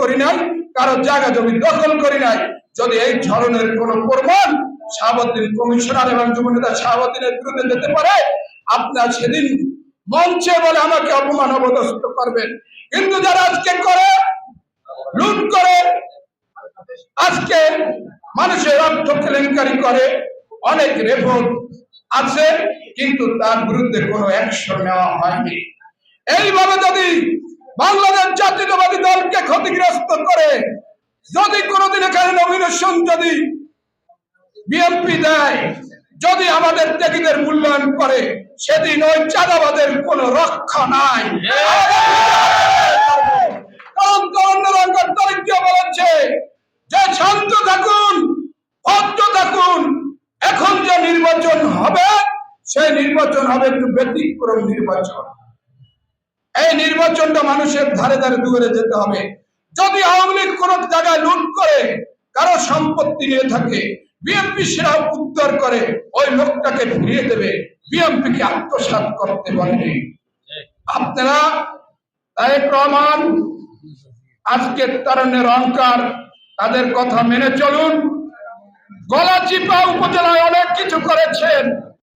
করি নাই, কারও জায়গা জমি দখল করি নাই। যদি এই ধরনের কোন প্রমাণ শাহাবুদ্দিন কমিশনার এবং যুবনেতা শাহাবুদ্দিনের বিরুদ্ধে যেতে পারে, আপনার সেদিন মঞ্চে বলে আমাকে অপমান অবদস্ত করবেন। কিন্তু যারা আজকে করে, লুট করে, আজকে মানুষের অর্থ কেলেঙ্কারি করে, অনেক রেপোর্ট আছে, কিন্তু তার বিরুদ্ধে কোনো অ্যাকশন নেওয়া হয়নি। এইভাবে যদি বাংলাদেশ দলকে ক্ষতিগ্রস্ত করে, যদি কোনোদিন এখানে নমিনেশন যদি বিএনপি দেয়, যদি আমাদের ত্যাগীদের মূল্যায়ন করে, সেদিন ওই চাঁদাবাদের কোনো রক্ষা নাই। কারণ তরুণ তারিখকে বলেছে? যে শান্ত থাকুন, ভদ্র থাকুন, এখন যে নির্বাচন হবে, সেই নির্বাচন হবে একটু ব্যতিক্রম নির্বাচন। এই নির্বাচনটা মানুষের ধারে ধারে দূরে যেতে হবে। যদি আওয়ামী লীগ কোন জায়গায় লুট করে, কারও সম্পত্তি নিয়ে থাকে বিএনপি সেরা উদ্ধার করে, ওই লোকটাকে ফিরিয়ে দেবে বিএনপি কে আত্মসাৎ করতে বলেনি। আপনারা তাই প্রমাণ, আজকে তারণের অহংকার, তাদের কথা মেনে চলুন। গলাচিপা উপজেলায় অনেক কিছু করেছেন।